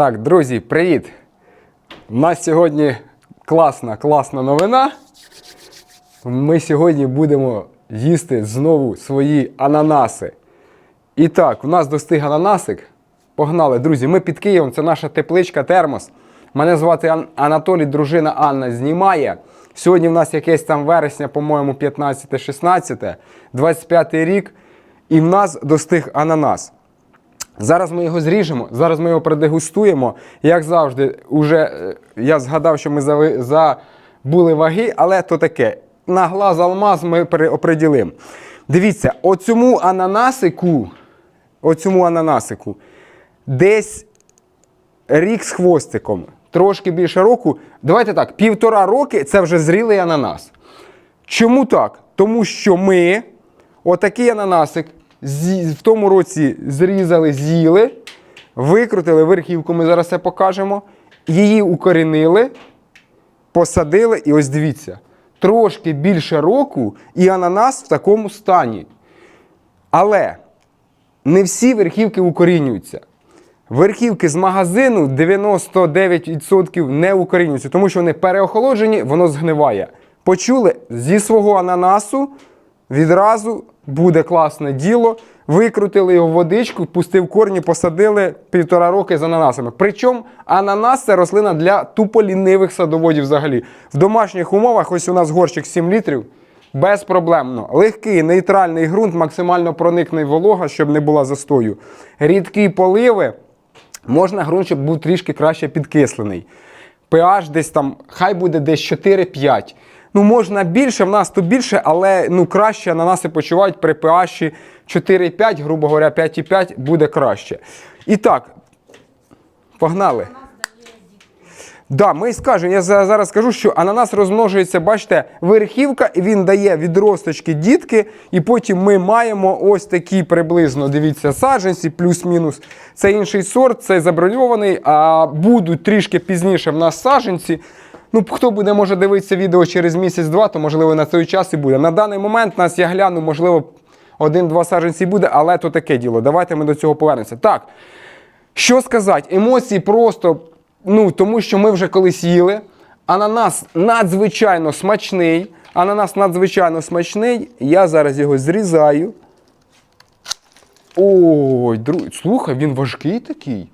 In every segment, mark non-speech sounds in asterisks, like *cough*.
Так, друзі, привіт! У нас сьогодні класна, класна новина. Ми сьогодні будемо їсти знову свої ананаси. І так, у нас достиг ананасик. Погнали, друзі, ми під Києвом, це наша тепличка термос. Мене звати Ан- Анатолій, дружина Анна знімає. Сьогодні в нас якесь там вересня, по-моєму, 15-16, 25 рік. І в нас достиг ананас. Зараз ми його зріжемо, зараз ми його продегустуємо. Як завжди, уже е, я згадав, що ми забули ваги, але то таке. На глаз алмаз ми переоприділимо. Дивіться, оцьому ананасику, оцьому ананасику десь рік з хвостиком, трошки більше року. Давайте так, півтора роки це вже зрілий ананас. Чому так? Тому що ми отакий ананасик в тому році зрізали, з'їли, викрутили верхівку, ми зараз це покажемо. Її укорінили, посадили, і ось дивіться, трошки більше року, і ананас в такому стані. Але не всі верхівки укорінюються. Верхівки з магазину 99% не укорінюються, тому що вони переохолоджені, воно згниває. Почули зі свого ананасу відразу буде класне діло. Викрутили його в водичку, пустив корні, посадили півтора роки з ананасами. Причому ананас це рослина для тупо лінивих садоводів взагалі. В домашніх умовах, ось у нас горщик 7 літрів. Безпроблемно. Легкий, нейтральний ґрунт, максимально проникне волога, щоб не було застою. Рідкі поливи. Можна ґрунт, щоб був трішки краще підкислений. pH десь там, хай буде десь 4-5. Ну, можна більше, в нас то більше, але ну, краще ананаси почувають при pH 4-5, грубо говоря, 5,5 буде краще. І так, погнали. Да, ми скажемо, я зараз скажу, що ананас розмножується, бачите, верхівка, і він дає відросточки дітки, і потім ми маємо ось такі приблизно, дивіться, саджанці, плюс-мінус. Це інший сорт, це заброньований, а будуть трішки пізніше в нас саджанці. Ну, хто буде, може дивитися відео через місяць-два, то можливо на той час і буде. На даний момент нас я гляну, можливо, один-два саджанці буде, але то таке діло. Давайте ми до цього повернемося. Так. Що сказати? Емоції просто, ну, тому що ми вже колись їли. Ананас надзвичайно смачний. Ананас надзвичайно смачний. Я зараз його зрізаю. Ой, друг... слухай, він важкий такий.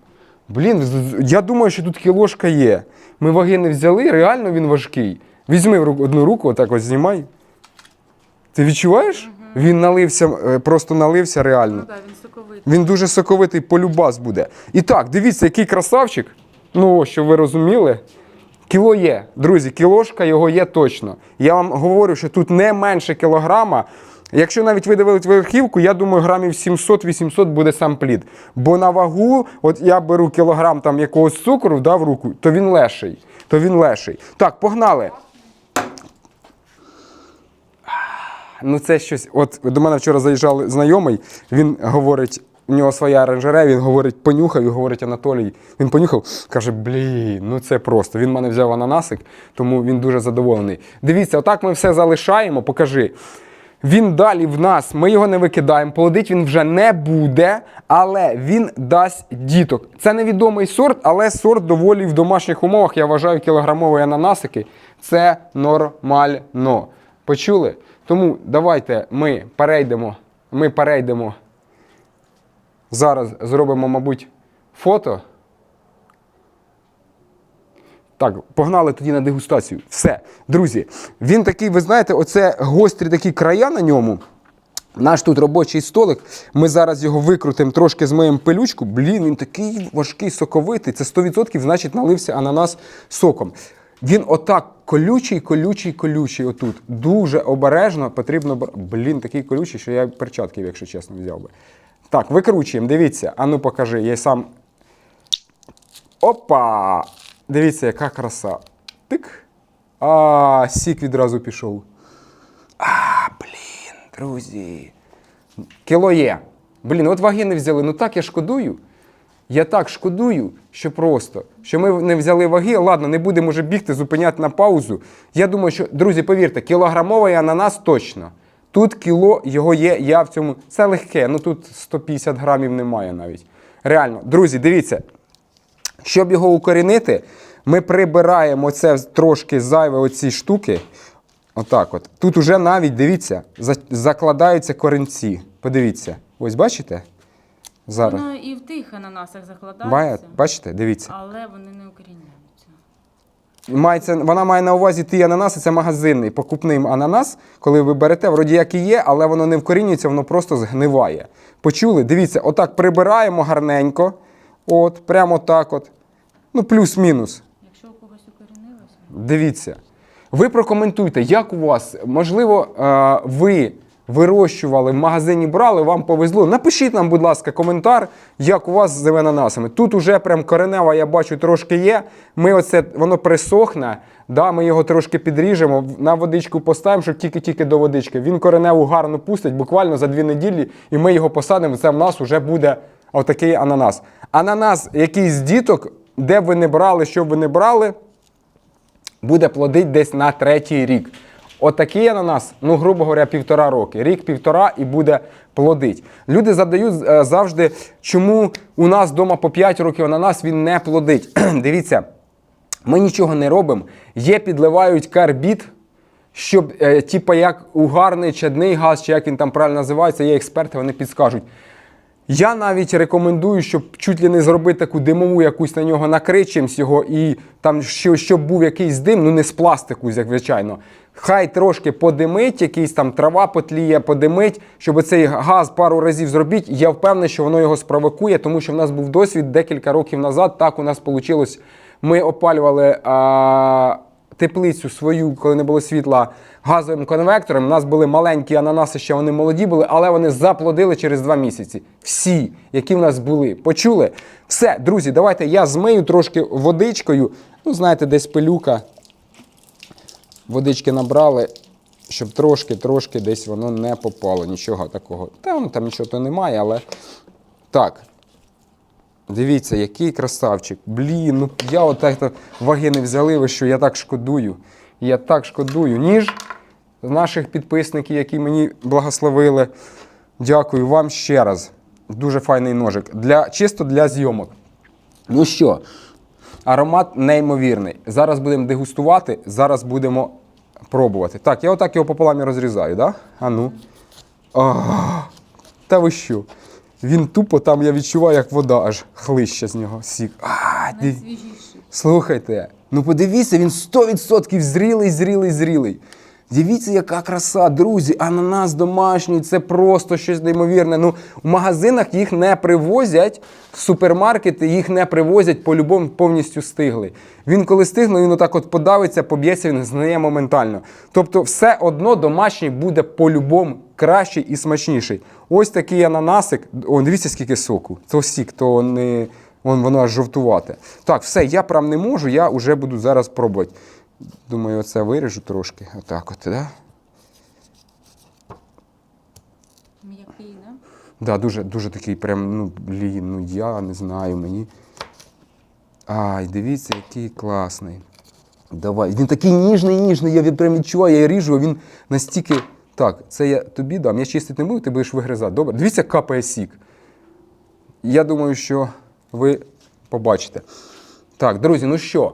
Блін, я думаю, що тут кілошка є. Ми ваги не взяли, реально він важкий. Візьми одну руку, отак ось знімай. Ти відчуваєш? Він налився, е, просто налився реально. Ну так, він соковитий. Він дуже соковитий полюбас буде. І так, дивіться, який красавчик. Ну, щоб ви розуміли. Кіло є, друзі, кілошка його є точно. Я вам говорю, що тут не менше кілограма. Якщо навіть видавити верхівку, я думаю, грамів 700-800 буде сам плід. Бо на вагу, от я беру кілограм там якогось цукру да, в руку, то він леший. То він леший. Так, погнали. Ну, це щось. От до мене вчора заїжджав знайомий, він говорить, у нього своя оранжерея, він говорить, понюхав і говорить Анатолій. Він понюхав, каже, блін, ну це просто. Він мене взяв ананасик, тому він дуже задоволений. Дивіться, отак ми все залишаємо, покажи. Він далі в нас, ми його не викидаємо, плодить він вже не буде, але він дасть діток. Це невідомий сорт, але сорт доволі в домашніх умовах, я вважаю, кілограмові ананасики. Це нормально. Почули? Тому давайте ми перейдемо. Ми перейдемо. Зараз зробимо, мабуть, фото. Так, погнали тоді на дегустацію. Все, друзі, він такий, ви знаєте, оце гострі такі края на ньому. Наш тут робочий столик. Ми зараз його викрутимо, трошки змиємо пилючку. Блін, він такий важкий, соковитий. Це 100% значить налився ананас соком. Він отак колючий, колючий, колючий. Отут. Дуже обережно потрібно. Блін, такий колючий, що я перчатки, якщо чесно, взяв би. Так, викручуємо, дивіться. Ану покажи. Я сам Опа! Дивіться, яка краса. Тик. А, сік відразу пішов. А, блін, друзі. Кіло є. Блін, от ваги не взяли. Ну так я шкодую. Я так шкодую, що просто, що ми не взяли ваги. Ладно, не будемо вже бігти, зупиняти на паузу. Я думаю, що, друзі, повірте, кілограмовий ананас точно. Тут кіло його є, я в цьому. Це легке, ну тут 150 грамів немає навіть. Реально, друзі, дивіться, Щоб його укорінити, ми прибираємо це трошки зайве оці штуки. Отак от. Тут уже навіть, дивіться, закладаються корінці. Подивіться. Ось бачите? Зараз. Воно і в тих ананасах закладається, бачите, дивіться. але вони не укоріняються. Мається, вона має на увазі ті ананаси, це магазинний покупний ананас. Коли ви берете, вроді як і є, але воно не вкорінюється, воно просто згниває. Почули? Дивіться, отак прибираємо гарненько. От, прямо так от. Ну, плюс-мінус. Якщо у когось укорінилося, Дивіться. Ви прокоментуйте, як у вас, можливо, е, ви вирощували в магазині брали, вам повезло. Напишіть нам, будь ласка, коментар, як у вас з ананасами. Тут уже прям коренева, я бачу, трошки є. Ми оце, воно присохне, да, ми його трошки підріжемо, на водичку поставимо, щоб тільки-тільки до водички. Він кореневу гарно пустить, буквально за дві неділі, і ми його посадимо. Це в нас вже буде отакий ананас. Ананас, якийсь з діток, де б ви не брали, що б ви не брали, буде плодить десь на третій рік. Отакий ананас, ну, грубо говоря, півтора роки. Рік-півтора і буде плодить. Люди задають е, завжди, чому у нас вдома по 5 років ананас він не плодить. *clears throat* Дивіться, ми нічого не робимо. Є, підливають карбід, щоб, е, типа, як угарний чадний газ, чи як він там правильно називається, є експерти, вони підскажуть. Я навіть рекомендую, щоб чуть ли не зробити таку димову якусь на нього накрити чимсь його, і там що, щоб був якийсь дим, ну не з пластику, як звичайно. Хай трошки подимить, якийсь там трава потліє, подимить, щоб цей газ пару разів зробіть. Я впевнений, що воно його спровокує, тому що в нас був досвід декілька років назад. Так у нас вийшло. Ми опалювали а, теплицю свою, коли не було світла, газовим конвектором. У нас були маленькі ананаси, ще вони молоді були, але вони заплодили через два місяці. Всі, які в нас були. Почули? Все, друзі, давайте я змию трошки водичкою. Ну, знаєте, десь пилюка. Водички набрали, щоб трошки-трошки десь воно не попало. Нічого такого. Та ну, там нічого то немає, але. Так. Дивіться, який красавчик. Блін, ну я отак ваги не взяли, ви що я так шкодую. Я так шкодую. Ніж наших підписників, які мені благословили. Дякую вам ще раз. Дуже файний ножик. Для, чисто для зйомок. Ну що, аромат неймовірний. Зараз будемо дегустувати, зараз будемо пробувати. Так, я отак його пополам розрізаю? Да? А ну. А, та ви що? Він тупо там, я відчуваю, як вода аж хлище з нього сік. А, найсвіжіший. Слухайте, ну подивіться, він 100% зрілий, зрілий, зрілий. Дивіться, яка краса, друзі, ананас домашній, це просто щось неймовірне. Ну, в магазинах їх не привозять, в супермаркети їх не привозять, по-любому повністю стиглий. Він коли стигне, він отак от подавиться, поб'ється, він знає моментально. Тобто, все одно домашній буде по-любому кращий і смачніший. Ось такий ананасик. О, дивіться, скільки соку. То сік, то не. Вон воно аж жовтувате. Так, все, я прям не можу, я вже буду зараз пробувати. Думаю, оце виріжу трошки. Отак от, да? М'який, да? Да, дуже, дуже такий прям, ну, блін, ну я не знаю, мені. Ай, дивіться, який класний. Давай. Він такий ніжний, ніжний, я прям відчуваю, я ріжу, а він настільки. Так, це я тобі дам. Я чистити не буду, ти будеш вигризати. Добре. Дивіться, капає сік. Я думаю, що ви побачите. Так, друзі, ну що?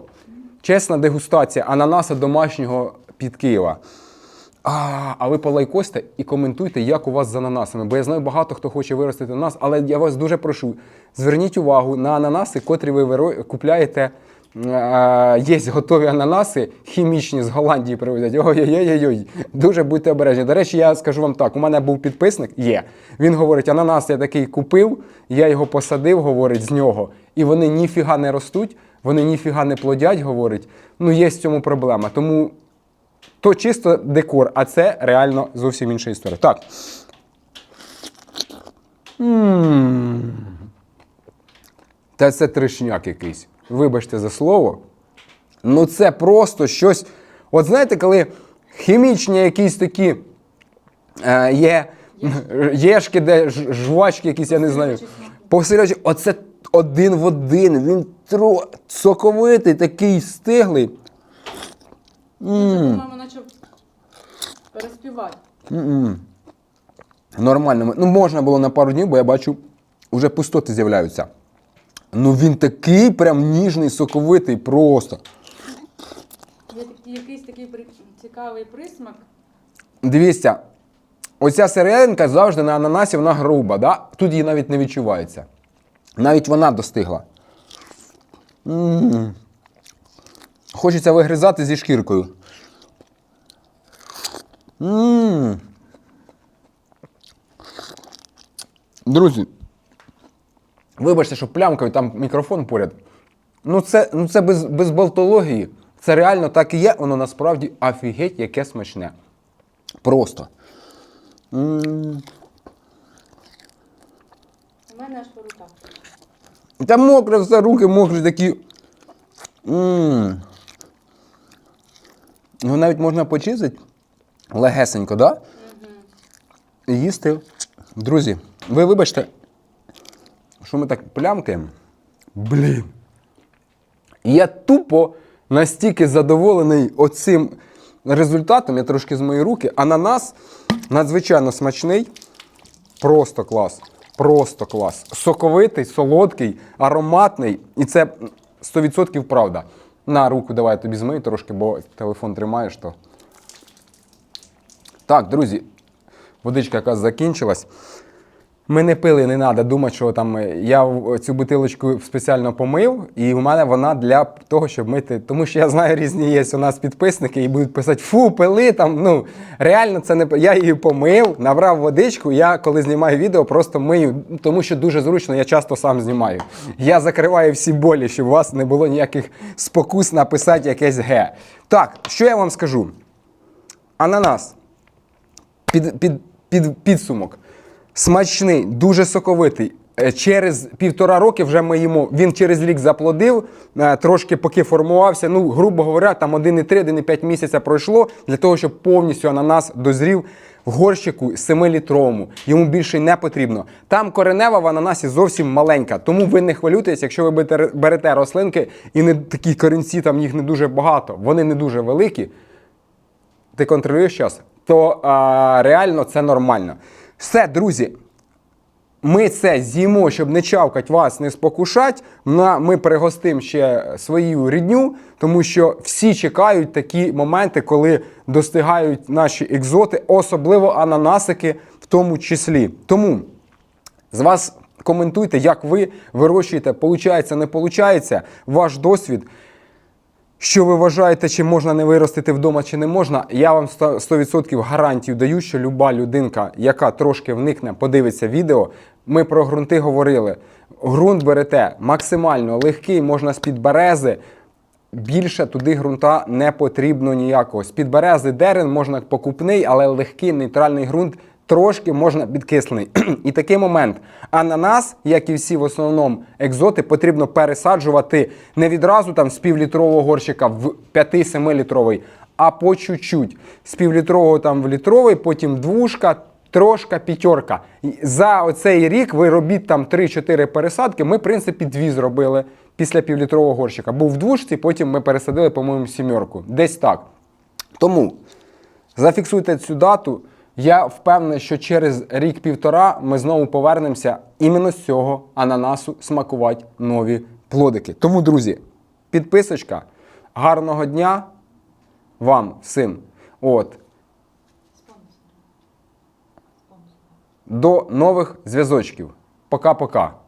Чесна дегустація ананаса домашнього під Києва. А, а ви полайкосьте і коментуйте, як у вас з ананасами. Бо я знаю багато хто хоче виростити ананас, але я вас дуже прошу, зверніть увагу на ананаси, котрі ви купляєте. Є готові ананаси, хімічні з Голландії привозять. Ой-ой-ой, дуже будьте обережні. До речі, я скажу вам так: у мене був підписник, є. Він говорить, ананас я такий купив, я його посадив, говорить, з нього, і вони ніфіга не ростуть, вони ніфіга не плодять, говорить. Ну, є з цьому проблема. Тому то чисто декор, а це реально зовсім інша історія. Так. М. Та це трешняк якийсь. Вибачте за слово. Ну це просто щось. От знаєте, коли хімічні якісь такі е, є єшки, де жвачки якісь, я не знаю. Посережі, оце один в один. Він тро... соковитий, такий стиглий. По-моєму, наче переспівати. Нормально. Ну, можна було на пару днів, бо я бачу, вже пустоти з'являються. Ну він такий прям ніжний, соковитий просто. Є такий, якийсь такий при- цікавий присмак. Дивіться, оця серединка завжди на ананасі вона груба, да? тут її навіть не відчувається. Навіть вона достигла. м Хочеться вигризати зі шкіркою. м Друзі, вибачте, що плямкою там мікрофон поряд. Ну це, ну це без, без болтології. Це реально так і є, воно насправді офігеть, яке смачне. Просто. У мене аж по руках. Та мокре все, руки мокрі такі. Ну навіть можна почистити легесенько, да? І їсти. Друзі, ви вибачте, що ми так плямкаємо. Блін. Я тупо настільки задоволений оцим результатом, я трошки з мої руки. Ананас надзвичайно смачний. Просто клас. Просто клас. Соковитий, солодкий, ароматний. І це 100% правда. На руку давай я тобі змию трошки, бо телефон тримаєш то. Так, друзі, водичка якраз закінчилась. Ми не пили, не треба думати, що там е, я цю бутилочку спеціально помив, і в мене вона для того, щоб мити. Тому що я знаю, різні є у нас підписники і будуть писати, фу, пили там. Ну реально це не я її помив, набрав водичку. Я коли знімаю відео, просто мию, тому що дуже зручно, я часто сам знімаю. Я закриваю всі болі, щоб у вас не було ніяких спокус написати якесь ге. Так, що я вам скажу? Ананас під, під, під підсумок. Смачний, дуже соковитий. Е, Через півтора роки вже ми їмо. Він через рік заплодив, е, трошки поки формувався. Ну, грубо говоря, там 1,3-1,5 місяця пройшло для того, щоб повністю ананас дозрів в горщику 7-літровому. Йому більше не потрібно. Там коренева в ананасі зовсім маленька. Тому ви не хвилюйтесь, якщо ви берете рослинки і не такі корінці, там їх не дуже багато, вони не дуже великі ти контролюєш час, то а, реально це нормально. Все, друзі. Ми це з'їмо, щоб не чавкать вас, не спокушать. Ми пригостимо ще свою рідню, тому що всі чекають такі моменти, коли достигають наші екзоти, особливо ананасики в тому числі. Тому з вас коментуйте, як ви вирощуєте, получається, не получається, ваш досвід. Що ви вважаєте, чи можна не виростити вдома, чи не можна? Я вам 100% 100% гарантію даю, що люба людинка, яка трошки вникне, подивиться відео. Ми про ґрунти говорили. Ґрунт берете максимально легкий, можна з-під берези. Більше туди ґрунта не потрібно ніякого. З-під берези дерен можна покупний, але легкий нейтральний ґрунт трошки можна підкислений. *clears throat* І такий момент. Ананас, як і всі в основному екзоти, потрібно пересаджувати не відразу там з півлітрового горщика в 5-7 літровий, а по чуть-чуть. З півлітрового там в літровий, потім двушка, трошка п'ятерка. За оцей рік ви робіть там 3-4 пересадки. Ми, в принципі, дві зробили після півлітрового горщика. Був в двушці, потім ми пересадили, по-моєму, сімерку. Десь так. Тому зафіксуйте цю дату. Я впевнений, що через рік-півтора ми знову повернемося іменно з цього ананасу смакувати нові плодики. Тому, друзі, підписочка, гарного дня вам всім. От. До нових зв'язочків. Пока-пока.